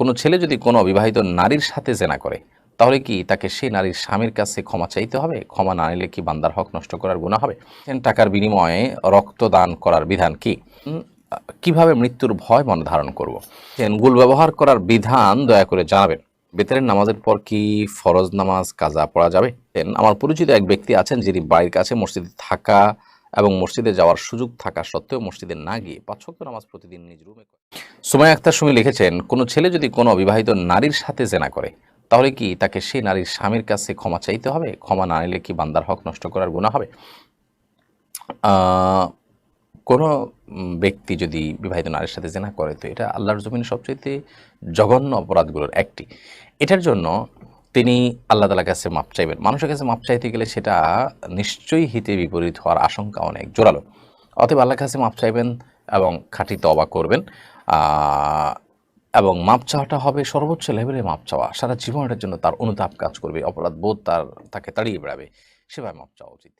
কোনো ছেলে যদি কোনো অবিবাহিত নারীর সাথে জেনা করে, তাহলে কি তাকে সেই নারীর স্বামীর কাছে ক্ষমা চাইতে হবে? ক্ষমা না নিলে কি বান্দার হক নষ্ট করার গুণা হবে? টাকার বিনিময়ে রক্তদান করার বিধান কি? কীভাবে মৃত্যুর ভয় মনে ধারণ করব? গুল ব্যবহার করার বিধান দয়া করে জানাবেন। বেতারের নামাজের পর কি ফরজ নামাজ, কাজা পড়া যাবে? আমার পরিচিত এক ব্যক্তি আছেন যিনি বাড়ির কাছে মসজিদে থাকা এবং মসজিদে যাওয়ার সুযোগ থাকা সত্ত্বেও মসজিদে না গিয়ে পাঁচ নামাজ প্রতিদিন নিজ রুমে সুমাই আক্তার সুমি লিখেছেন, কোনো ছেলে যদি কোনো অবিবাহিত নারীর সাথে জেনা করে, তাহলে কি তাকে সেই নারীর স্বামীর কাছে ক্ষমা চাইতে হবে? ক্ষমা না নিলে কি বান্দার হক নষ্ট করার গুণা হবে? কোনো ব্যক্তি যদি বিবাহিত নারীর সাথে জেনা করে, তো এটা আল্লাহর জমিনে সবচেয়ে জঘন্য অপরাধগুলোর একটি। এটার জন্য তিনি আল্লাহ তালার কাছে মাপ চাইবেন। মানুষের কাছে মাপ চাইতে গেলে সেটা নিশ্চয়ই হিতে বিপরীত হওয়ার আশঙ্কা অনেক জোরালো। অতএব আল্লাহর কাছে মাপ চাইবেন এবং খাঁটি তবা করবেন। এবং মাপ চাওয়াটা হবে সর্বোচ্চ লেভেলে মাপ চাওয়া। সারা জীবন এটার জন্য তার অনুতাপ কাজ করবে, অপরাধ বোধ তার তাকে তাড়িয়ে বেড়াবে, সেভাবে মাপ চাওয়া উচিত।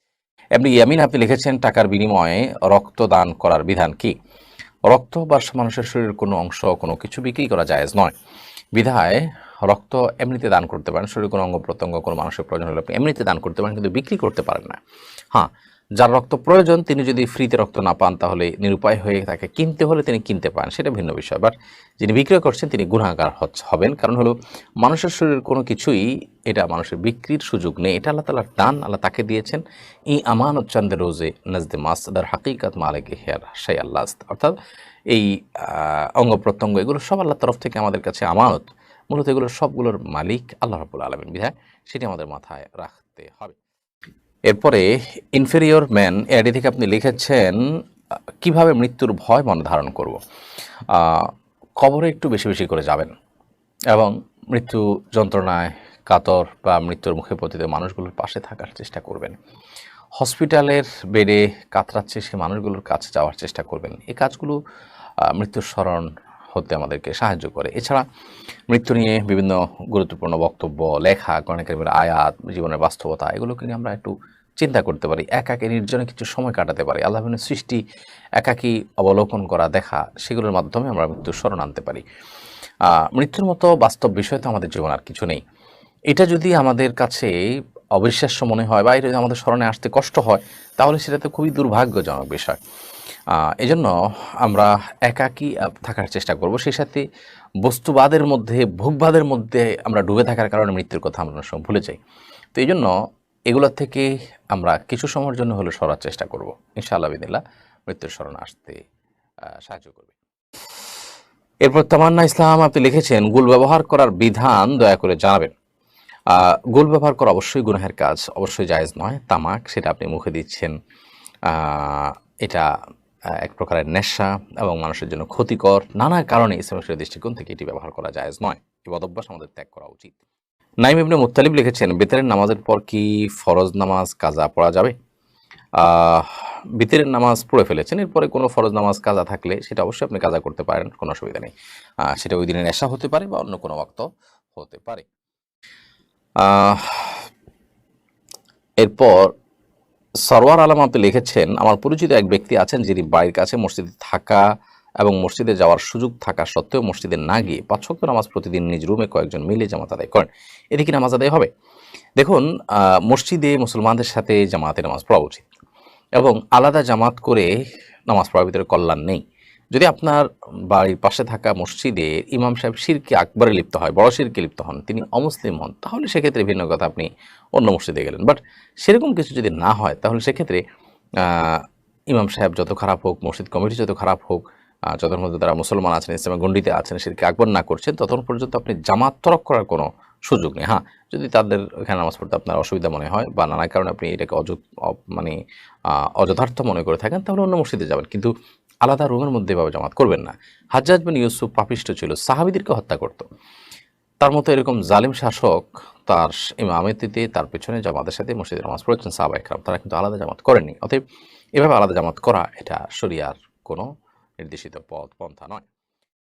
এমনি ইয়ামিন, আপনি লিখেছেন, টাকার বিনিময়ে রক্তদান করার বিধান কি? রক্ত বা মানুষের শরীরের কোনো অংশ, কোনো কিছু বিক্রি করা জায়েজ নয়। বিধায় রক্ত এমনিতে দান করতে পারেন শরীরের কোনো অঙ্গ প্রত্যঙ্গ, কোনো মানুষের প্রয়োজন হলে আপনি এমনিতে দান করতে পারেন, কিন্তু বিক্রি করতে পারেন না। হ্যাঁ যার রক্ত প্রয়োজন, তিনি যদি ফ্রিতে রক্ত না পান, তাহলে নিরুপায় হয়ে তাকে কিনতে হলে তিনি কিনতে পান, সেটা ভিন্ন বিষয়। বাট যিনি বিক্রয় করছেন, তিনি গুণাগার হবেন। কারণ হলো, মানুষের শরীরের কোনো কিছুই এটা মানুষের বিক্রির সুযোগ নেই। এটা আল্লাহ তালার দান, আল্লাহ তাকে দিয়েছেন। ই আমানত চন্দ্র রোজে নজদে মাসদার হাকিকাত মালিক হেয়ার শাই আল্লাহ অর্থাৎ এই অঙ্গ প্রত্যঙ্গ, এগুলো সব আল্লাহর তরফ থেকে আমাদের কাছে আমানত। মূলত এগুলো সবগুলোর মালিক আল্লাহ রাবুল আলমিন। বিধায় সেটি আমাদের মাথায় রাখতে হবে। এরপরে ইনফেরিয়র ম্যান এডি থেকে আপনি লিখেছেন, কীভাবে মৃত্যুর ভয় মনে ধারণ করব? কবরে একটু বেশি বেশি করে যাবেন এবং মৃত্যু যন্ত্রণায় কাতর বা মৃত্যুর মুখে পতিত মানুষগুলোর পাশে থাকার চেষ্টা করবেন। হসপিটালের বেডে কাতরাচ্ছে সে মানুষগুলোর কাছে যাওয়ার চেষ্টা করবেন। এই কাজগুলো মৃত্যুর স্মরণ হতে আমাদেরকে সাহায্য করে। এছাড়া, মৃত্যু নিয়ে বিভিন্ন গুরুত্বপূর্ণ বক্তব্য, লেখা কর্ণকারীর আয়াত, জীবনের বাস্তবতা, এগুলোকে নিয়ে আমরা একটু চিন্তা করতে পারি, একাকে নির্জনে কিছু সময় কাটাতে পারি আল্লাহনের সৃষ্টি, একাকী অবলোকন করা, দেখা, সেগুলোর মাধ্যমে আমরা মৃত্যুর স্মরণ আনতে পারি। মৃত্যুর মতো বাস্তব বিষয় তো আমাদের জীবন আর কিছু নেই। এটা যদি আমাদের কাছে অবিশ্বাস্য মনে হয় বা এটা যদি আমাদের স্মরণে আসতে কষ্ট হয়, তাহলে সেটা তো খুবই দুর্ভাগ্যজনক বিষয়। এজন্য আমরা একাকী থাকার চেষ্টা করব। সেই সাথে বস্তুবাদের মধ্যে, ভোগবাদের মধ্যে আমরা ডুবে থাকার কারণে মৃত্যুর কথা আমরা সময় ভুলে যাই। তো এই জন্য এগুলোর থেকে আমরা কিছু সময়ের জন্য হলে সরার চেষ্টা করব। ইনশাআল্লাহ বিদিল্লা মৃত্যুর স্মরণ আসতে সাহায্য করবে। এরপর তামান্না ইসলাম, আপনি লিখেছেন, গুল ব্যবহার করার বিধান দয়া করে জানাবেন। গুল ব্যবহার করা অবশ্যই গুনাহের কাজ, অবশ্যই জায়েজ নয়, তামাক সেটা আপনি মুখে দিচ্ছেন এটা এক প্রকারের নেশা এবং মানুষের জন্য ক্ষতিকর। নানা কারণে ইসলামের দৃষ্টিকোণ থেকে এটি ব্যবহার করা জায়েজ নয়। এই বদভ্যাস আমাদের ত্যাগ করা উচিত। নাইম ইবনে মুত্তালিব লিখেছেন বেতারের নামাজের পর কি ফরজ নামাজ কাজা পড়া যাবে? আহ, বিতরের নামাজ পড়ে ফেলেছেন এরপরে কোনো ফরজ নামাজ কাজা থাকলে সেটা অবশ্যই আপনি কাজা করতে পারেন কোনো অসুবিধা নেই। সেটা ওই দিনের নেশা হতে পারে বা অন্য কোনো ওয়াক্ত হতে পারে। এরপর সরওয়ার আলম আপনি লিখেছেন আমার পরিচিত এক ব্যক্তি আছেন যিনি বাড়ির কাছে মসজিদে থাকা এবং মসজিদে যাওয়ার সুযোগ থাকা সত্ত্বেও মসজিদে না গিয়ে পাঁচ ওয়াক্ত নামাজ প্রতিদিন নিজ রুমে কয়েকজন মিলে জামাত আদায় করেন। এতে কি নামাজ আদায় হবে। দেখুন মসজিদে মুসলমানদের সাথে জামাতে নামাজ পড়া উচিত এবং আলাদা জামাত করে নামাজ পড়ার ভিতরে কল্যাণ নেই। যদি আপনার বাড়ির পাশে থাকা মসজিদে ইমাম সাহেব শিরকে আকবরে লিপ্ত হয়, বড় শিরকে লিপ্ত হন, তিনি অমুসলিম হন, তাহলে সেক্ষেত্রে ভিন্ন কথা আপনি অন্য মসজিদে গেলেন। বাট সেরকম কিছু যদি না হয়, তাহলে সেক্ষেত্রে ইমাম সাহেব যত খারাপ হোক, মসজিদ কমিটি যত খারাপ হোক যতক্ষণ মধ্যে তারা মুসলমান আছেন, ইসলামের গণ্ডিতে আছেন সেদিকে আকবর না করছেন, ততক্ষণ পর্যন্ত আপনি জামাত তরক করার কোনো সুযোগ নেই। হ্যাঁ যদি তাদের এখানে নামাজ পড়তে আপনার অসুবিধা মনে হয় বা নানা কারণে আপনি এটাকে অয মানে অযথার্থ মনে করে থাকেন, তাহলে অন্য মসজিদে যাবেন। কিন্তু আলাদা রুমের মধ্যে এভাবে জামাত করবেন না। হাজ্জাজ বিন ইউসুফ পাপিষ্ট ছিল, সাহাবিদেরকে হত্যা করত। তার মতো এরকম জালিম শাসক তার ইমামেতিতে তার পেছনে জামাতের সাথে মসজিদে নামাজ পড়েছেন সাহাবা একরাম তারা কিন্তু আলাদা জামাত করেননি। অতএব এভাবে আলাদা জামাত করা, এটা শরিয়ার কোনো নির্দেশিত পথ পন্থা নয়।